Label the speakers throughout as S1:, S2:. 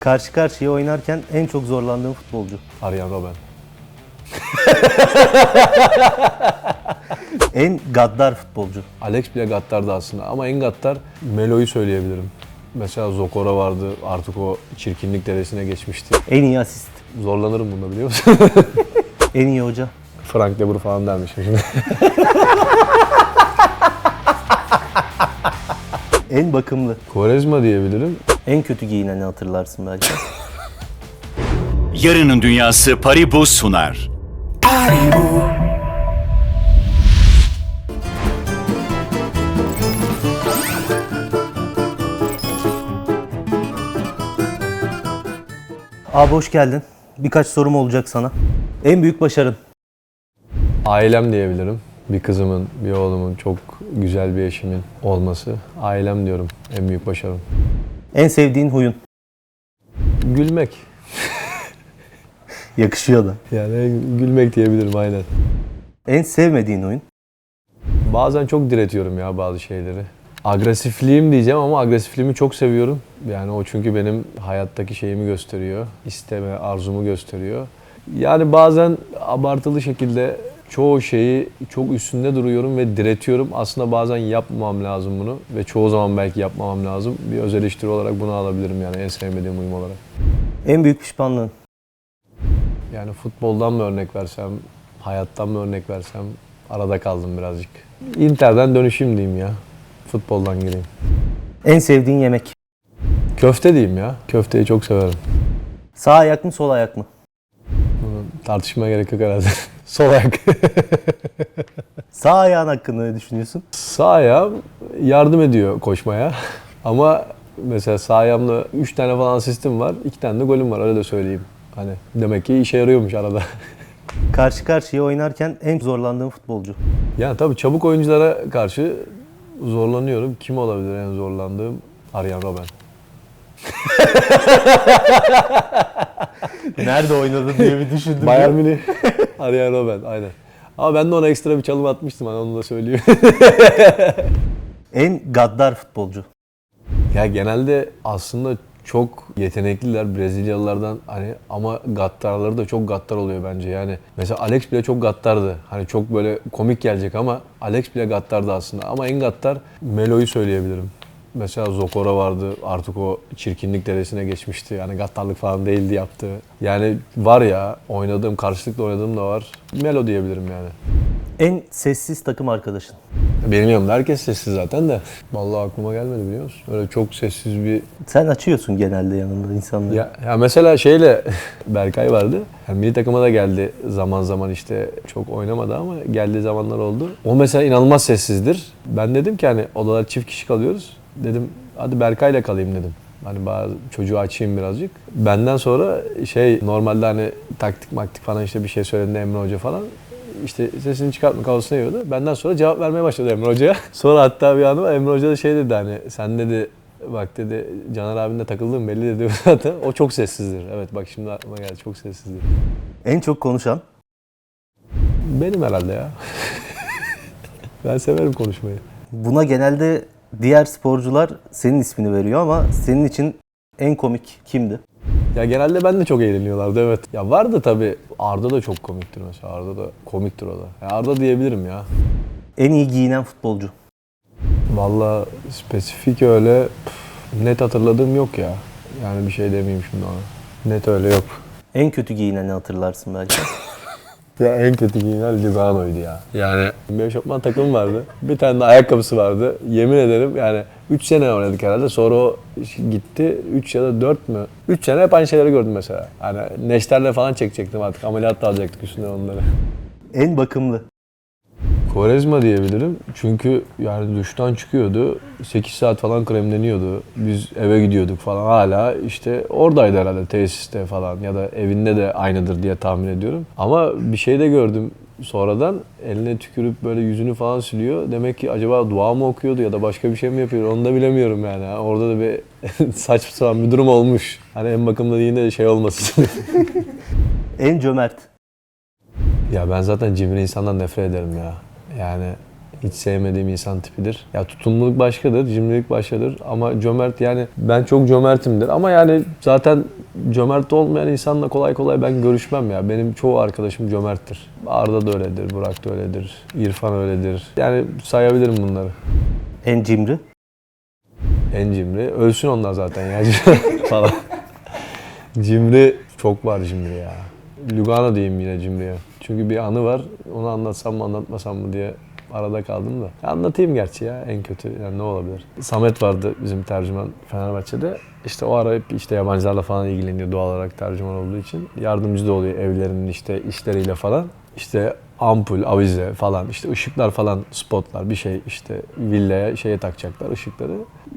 S1: Karşı karşıya oynarken en çok zorlandığım futbolcu.
S2: Aryan Robben.
S1: En gaddar futbolcu.
S2: Alex bile gattardı aslında ama en gattar Melo'yu söyleyebilirim. Mesela Zokora vardı artık o çirkinlik derecesine geçmişti.
S1: En iyi asist.
S2: Zorlanırım bunda biliyor musun?
S1: En iyi hoca.
S2: Frank de Boer falan dermişim şimdi.
S1: En bakımlı.
S2: Quaresma diyebilirim.
S1: En kötü giyineni hatırlarsın belki.
S3: Yarının Dünyası Paribu sunar.
S1: Abi hoş geldin. Birkaç sorum olacak sana. En büyük başarın.
S2: Ailem diyebilirim. Bir kızımın, bir oğlumun, çok güzel bir eşimin olması. Ailem diyorum en büyük başarım.
S1: En sevdiğin huyun.
S2: Gülmek.
S1: Yakışıyor da.
S2: Yani gülmek diyebilirim aynen.
S1: En sevmediğin huyun.
S2: Bazen çok diretiyorum ya bazı şeyleri. Agresifliğim diyeceğim ama agresifliğimi çok seviyorum. Yani o çünkü benim hayattaki şeyimi gösteriyor. İsteme, arzumu gösteriyor. Yani bazen abartılı şekilde çoğu şeyi çok üstünde duruyorum ve diretiyorum. Aslında bazen yapmamam lazım bunu ve çoğu zaman belki yapmamam lazım. Bir öz eleştiri olarak bunu alabilirim yani en sevmediğim uyum olarak.
S1: En büyük pişmanlığın.
S2: Yani futboldan mı örnek versem, hayattan mı örnek versem arada kaldım birazcık. Inter'den dönüşüm diyeyim ya. Futboldan gireyim.
S1: En sevdiğin yemek.
S2: Köfte diyeyim ya. Köfteyi çok severim.
S1: Sağ ayak mı sol ayak mı?
S2: Bunu tartışmaya gerek yok herhalde. Sol ayak.
S1: Sağ ayağın hakkında ne düşünüyorsun?
S2: sağ ayağım yardım ediyor koşmaya. Ama mesela sağ ayağımla 3 tane falan asistim var. 2 tane de golüm var öyle de söyleyeyim. Hani demek ki işe yarıyormuş arada.
S1: Karşı karşıya oynarken en zorlandığın futbolcu.
S2: yani tabii çabuk oyunculara karşı zorlanıyorum. Kim olabilir en zorlandığım? Aryan Robben.
S1: Nerede oynadı diye bir düşündüm.
S2: Bayern Münih. Aryan Robben aynen. Ama ben de ona ekstra bir çalım atmıştım hani onu da söyleyeyim.
S1: En gaddar futbolcu.
S2: Ya genelde aslında çok yetenekliler Brezilyalılardan hani ama gattarları da çok gattar oluyor bence. Yani mesela Alex bile çok gattardı. Hani çok böyle komik gelecek ama Alex bile gattardı aslında. Ama en gattar Melo'yu söyleyebilirim. Mesela Zokora vardı artık o çirkinlik derecesine geçmişti. Yani gattarlık falan değildi yaptığı. Yani var ya oynadığım, karşılıklı oynadığım da var. Melo diyebilirim yani.
S1: En sessiz takım arkadaşın.
S2: Benim yanımda herkes sessiz zaten de. Vallahi aklıma gelmedi biliyor musun? Öyle çok sessiz bir
S1: Sen açıyorsun genelde yanında insanları.
S2: Ya, ya mesela şeyle Berkay vardı. Yani milli takıma da geldi zaman zaman işte çok oynamadı ama geldiği zamanlar oldu. O mesela inanılmaz sessizdir. Ben dedim ki hani odalar çift kişi kalıyoruz. Dedim hadi Berkay'la kalayım dedim. Hani bazı çocuğu açayım birazcık. Benden sonra şey normalde hani taktik maktik falan işte bir şey söyledi Emre Hoca falan. İşte sesini çıkartma kafasına yiyordu. Benden sonra cevap vermeye başladı Emre Hoca'ya. Sonra hatta bir anı Emre Hoca da şey dedi hani sen dedi bak dedi Caner abinle takıldığım belli dedi zaten. O çok sessizdir. Evet bak şimdi aklıma geldi çok sessizdir.
S1: En çok konuşan.
S2: Benim herhalde ya. ben severim konuşmayı.
S1: Buna genelde diğer sporcular senin ismini veriyor ama senin için en komik kimdi?
S2: Ya genelde ben de çok eğleniyorlardı evet. Ya vardı tabii Arda da çok komiktir mesela. Arda da komiktir o da. Ya Arda diyebilirim ya.
S1: En iyi giyinen futbolcu.
S2: Vallahi spesifik öyle püf, net hatırladığım yok ya. Yani bir şey demeyeyim şimdi ona. Net öyle yok.
S1: En kötü giyineni hatırlarsın belki.
S2: Ya en kötü giyinen Lugano'ydu ya. Yani bir eşofman takım vardı. Bir tane de ayakkabısı vardı. Yemin ederim yani 3 sene oynadık herhalde. Sonra o gitti. 3 ya da 4 mü? 3 sene hep aynı şeyleri gördüm mesela. Hani neşterle falan çekecektim artık. Ameliyat da alacaktık üstünden onları.
S1: en bakımlı.
S2: Kovarezma diyebilirim. Çünkü yani duştan çıkıyordu. 8 saat falan kremleniyordu. Biz eve gidiyorduk falan. Hala işte oradaydı herhalde tesiste falan ya da evinde de aynıdır diye tahmin ediyorum. Ama bir şey de gördüm sonradan eline tükürüp böyle yüzünü falan siliyor. Demek ki acaba dua mı okuyordu ya da başka bir şey mi yapıyor onu da bilemiyorum yani. Orada da bir saçma sapan bir durum olmuş. Hani en bakımda yine de şey olmasın.
S1: En cömert.
S2: Ya ben zaten cimri insandan nefret ederim ya. Yani Hiç sevmediğim insan tipidir. Ya tutumluluk başkadır, cimrilik başkadır ama cömert yani ben çok cömertimdir ama yani zaten cömert olmayan insanla kolay kolay ben görüşmem ya. Benim çoğu arkadaşım cömerttir. Arda da öyledir, Burak da öyledir, İrfan öyledir. Yani sayabilirim bunları.
S1: En cimri?
S2: En cimri. Ölsün onlar zaten ya falan. Cimri çok var cimri ya. Lugano diyeyim yine cimriye. Çünkü bir anı var. Onu anlatsam mı anlatmasam mı diye arada kaldım da. Anlatayım gerçi ya en kötü. Yani ne olabilir? Samet vardı bizim tercüman Fenerbahçe'de. İşte o ara hep işte yabancılarla falan ilgileniyor doğal olarak tercüman olduğu için. Yardımcı da oluyor evlerinin işte işleriyle falan. İşte ampul, avize falan işte ışıklar falan spotlar bir şey işte villaya şeye takacaklar ışıkları.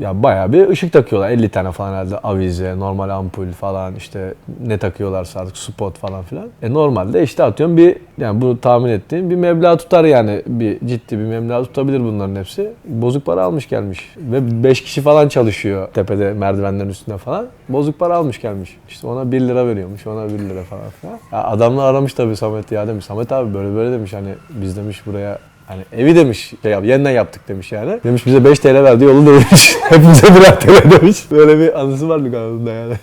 S2: Ya bayağı bir ışık takıyorlar. 50 tane falan herhalde avize, normal ampul falan işte ne takıyorlarsa artık spot falan filan. E normalde işte atıyorum bir yani bunu tahmin ettiğim bir meblağ tutar yani bir ciddi bir meblağ tutabilir bunların hepsi. Bozuk para almış gelmiş ve 5 kişi falan çalışıyor tepede merdivenlerin üstünde falan. Bozuk para almış gelmiş. İşte ona 1 lira veriyormuş, ona 1 lira falan filan. Ya adamla aramış tabii Samet ya demiş. Samet abi böyle böyle demiş hani biz demiş buraya Hani evi demiş şey yap, yeniden yaptık demiş yani. Demiş bize 5 TL verdi yolu da demiş. Hepimize birer TL demiş. Böyle bir anısı var Lugano'da yani.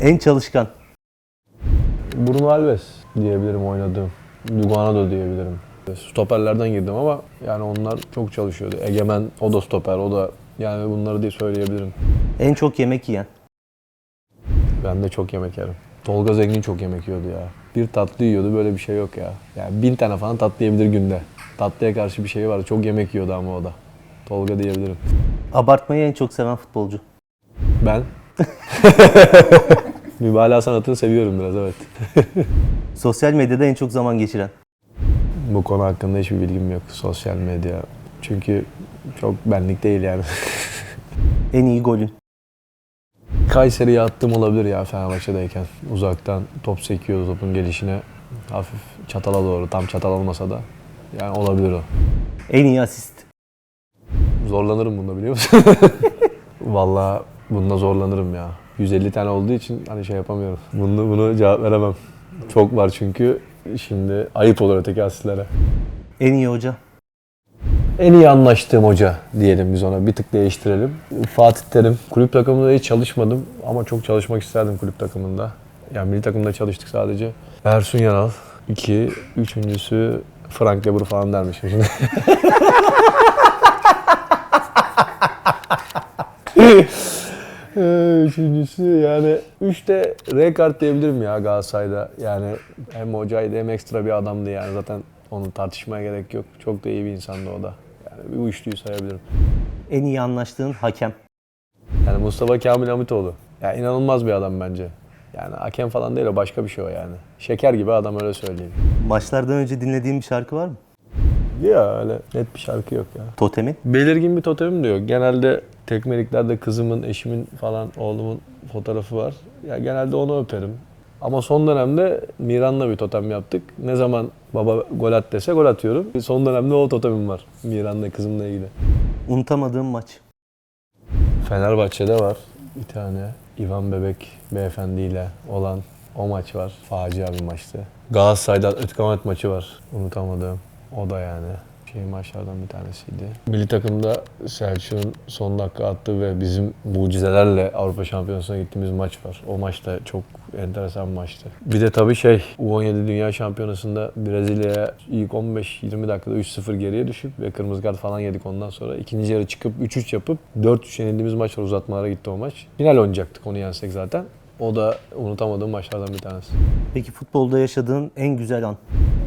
S1: En çalışkan?
S2: Bruno Alves diyebilirim oynadığım. Lugano'da diyebilirim. Stoperlerden girdim ama yani onlar çok çalışıyordu. Egemen o da stoper o da yani bunları diye söyleyebilirim.
S1: En çok yemek yiyen?
S2: Ben de çok yemek yerim. Tolga Zengin çok yemek yiyordu ya. Bir tatlı yiyordu böyle bir şey yok ya. Yani bin tane falan tatlı yiyebilir günde. Tatlıya karşı bir şey vardı. Çok yemek yiyordu ama o da. Tolga diyebilirim.
S1: Abartmayı en çok seven futbolcu?
S2: Ben mübalağa sanatını seviyorum biraz evet.
S1: Sosyal medyada en çok zaman geçiren?
S2: Bu konu hakkında hiçbir bilgim yok. Sosyal medya. Çünkü çok benlik değil yani.
S1: En iyi golün?
S2: Kayseri'ye attım olabilir ya Fenerbahçe'deyken. Uzaktan top sekiyordu topun gelişine. Hafif çatala doğru. Tam çatal olmasa da. Yani olabilir o.
S1: En iyi asist?
S2: Zorlanırım bunda biliyor musun? Vallahi bunda zorlanırım ya. 150 tane olduğu için hani şey yapamıyorum. Bunu, bunu cevap veremem. Çok var çünkü. Şimdi ayıp olur öteki asistlere.
S1: En iyi hoca?
S2: En iyi anlaştığım hoca diyelim biz ona. Bir tık değiştirelim. Fatih Terim. Kulüp takımında hiç çalışmadım ama çok çalışmak isterdim kulüp takımında. Yani milli takımda çalıştık sadece. Ersun Yanal. iki. Üçüncüsü Frank de Boer falan dermişim şimdi. Ee, Üçüncüsü yani üçte Rekard diyebilirim ya Galatasaray'da. Yani hem hocaydı hem ekstra bir adamdı yani zaten onu tartışmaya gerek yok. Çok da iyi bir insandı o da. Yani bir üçlüyü sayabilirim.
S1: En iyi anlaştığın hakem?
S2: Yani Mustafa Kamil Hamitoğlu. Ya inanılmaz bir adam bence. Yani hakem falan değil o başka bir şey o yani. Şeker gibi adam öyle söyleyeyim.
S1: Maçlardan önce dinlediğin bir şarkı var mı?
S2: Ya öyle net bir şarkı yok ya.
S1: Totemin?
S2: Belirgin bir totemim de yok. Genelde tekmeliklerde kızımın, eşimin falan oğlumun fotoğrafı var. Ya genelde onu öperim. Ama son dönemde Miran'la bir totem yaptık. Ne zaman baba gol at dese gol atıyorum. Son dönemde o totemim var. Miran'la kızımla ilgili.
S1: Unutamadığın maç?
S2: Fenerbahçe'de var bir tane. İvan Bebek beyefendiyle olan o maç var. Facia bir maçtı. Galatasaray'da Ötkamet maçı var. Unutamadığım. O da yani şey maçlardan bir tanesiydi. Milli takımda Selçuk'un son dakika attığı ve bizim mucizelerle Avrupa Şampiyonası'na gittiğimiz maç var. O maç da çok enteresan bir maçtı. Bir de tabii şey U17 Dünya Şampiyonası'nda Brezilya'ya ilk 15-20 dakikada 3-0 geriye düşüp ve kırmızı kart falan yedik ondan sonra. ikinci yarı çıkıp 3-3 yapıp 4-3 yenildiğimiz maç var. Uzatmalara gitti o maç. Final oynayacaktık onu yensek zaten. O da unutamadığım maçlardan bir tanesi.
S1: Peki futbolda yaşadığın en güzel an?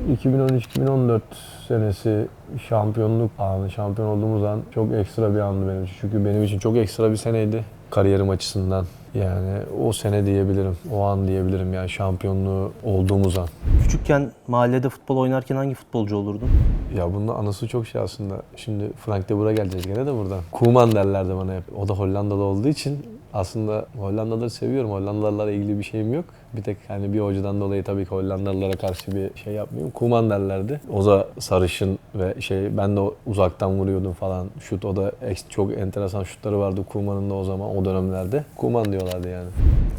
S2: 2013-2014 senesi şampiyonluk anı, şampiyon olduğumuz an çok ekstra bir andı benim için. Çünkü benim için çok ekstra bir seneydi kariyerim açısından. Yani o sene diyebilirim, o an diyebilirim yani şampiyonluğu olduğumuz an.
S1: Küçükken mahallede futbol oynarken hangi futbolcu olurdun?
S2: Ya bunun anısı çok şey aslında. Şimdi Frank de Boer'a geleceğiz gene de buradan. Koeman derlerdi bana hep. O da Hollandalı olduğu için aslında Hollandalıları seviyorum. Hollandalılarla ilgili bir şeyim yok. Bir tek hani bir hocadan dolayı tabii ki Hollandalılara karşı bir şey yapmıyorum. Koeman derlerdi. O da sarışın ve şey ben de uzaktan vuruyordum falan. Şut o da çok enteresan şutları vardı Koeman'ın da o zaman o dönemlerde. Koeman diyorlardı yani.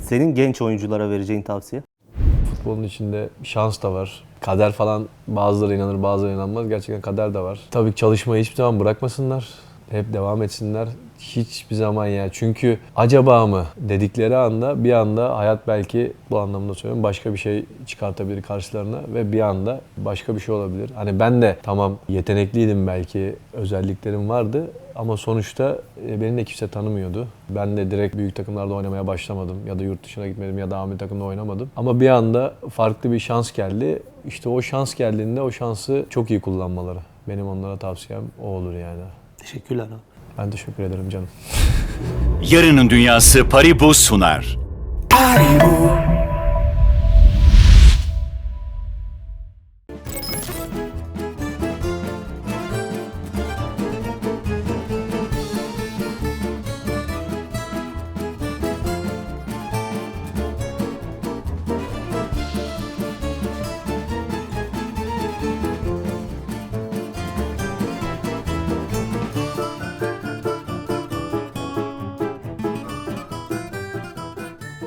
S1: Senin genç oyunculara vereceğin tavsiye?
S2: Futbolun içinde şans da var. Kader falan bazıları inanır bazıları inanmaz. Gerçekten kader de var. Tabii çalışmayı hiçbir zaman bırakmasınlar. Hep devam etsinler. Hiçbir zaman ya. Çünkü acaba mı dedikleri anda bir anda hayat belki bu anlamda söylüyorum başka bir şey çıkartabilir karşılarına ve bir anda başka bir şey olabilir. Hani ben de tamam yetenekliydim belki özelliklerim vardı ama sonuçta e, beni de kimse tanımıyordu. Ben de direkt büyük takımlarda oynamaya başlamadım ya da yurt dışına gitmedim ya da Ahmet takımda oynamadım. Ama bir anda farklı bir şans geldi. İşte o şans geldiğinde o şansı çok iyi kullanmaları. Benim onlara tavsiyem o olur yani.
S1: Teşekkürler abi.
S2: Ben teşekkür ederim canım.
S3: Yarının Dünyası Paribu sunar.
S4: Paribu,